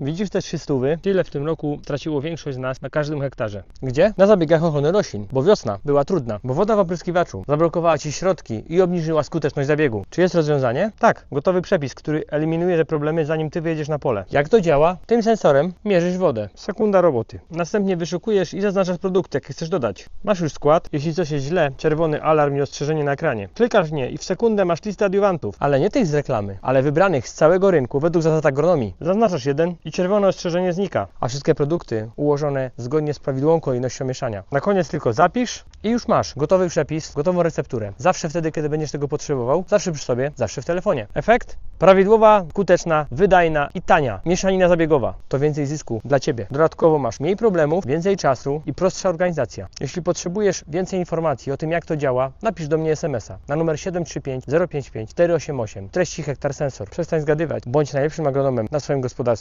Widzisz te trzy stówy? Tyle w tym roku traciło większość z nas na każdym hektarze. Gdzie? Na zabiegach ochrony roślin, bo wiosna była trudna, bo woda w opryskiwaczu zablokowała Ci środki i obniżyła skuteczność zabiegu. Czy jest rozwiązanie? Tak, gotowy przepis, który eliminuje te problemy zanim Ty wyjedziesz na pole. Jak to działa? Tym sensorem mierzysz wodę. Sekunda roboty. Następnie wyszukujesz i zaznaczasz produkty, jakie chcesz dodać. Masz już skład. Jeśli coś jest źle, czerwony alarm i ostrzeżenie na ekranie. Klikasz nie i w sekundę masz listę adiuwantów, ale nie tych z reklamy, ale wybranych z całego rynku według zasad agronomii. Zaznaczasz jeden i czerwone ostrzeżenie znika, a wszystkie produkty ułożone zgodnie z prawidłową kolejnością mieszania. Na koniec tylko zapisz i już masz gotowy przepis, gotową recepturę. Zawsze wtedy, kiedy będziesz tego potrzebował, zawsze przy sobie, zawsze w telefonie. Efekt? Prawidłowa, skuteczna, wydajna i tania mieszanina zabiegowa. To więcej zysku dla Ciebie. Dodatkowo masz mniej problemów, więcej czasu i prostsza organizacja. Jeśli potrzebujesz więcej informacji o tym, jak to działa, napisz do mnie SMS-a na numer 735 055 488. Treści hektar sensor. Przestań zgadywać. Bądź najlepszym agronomem na swoim gospodarstwie.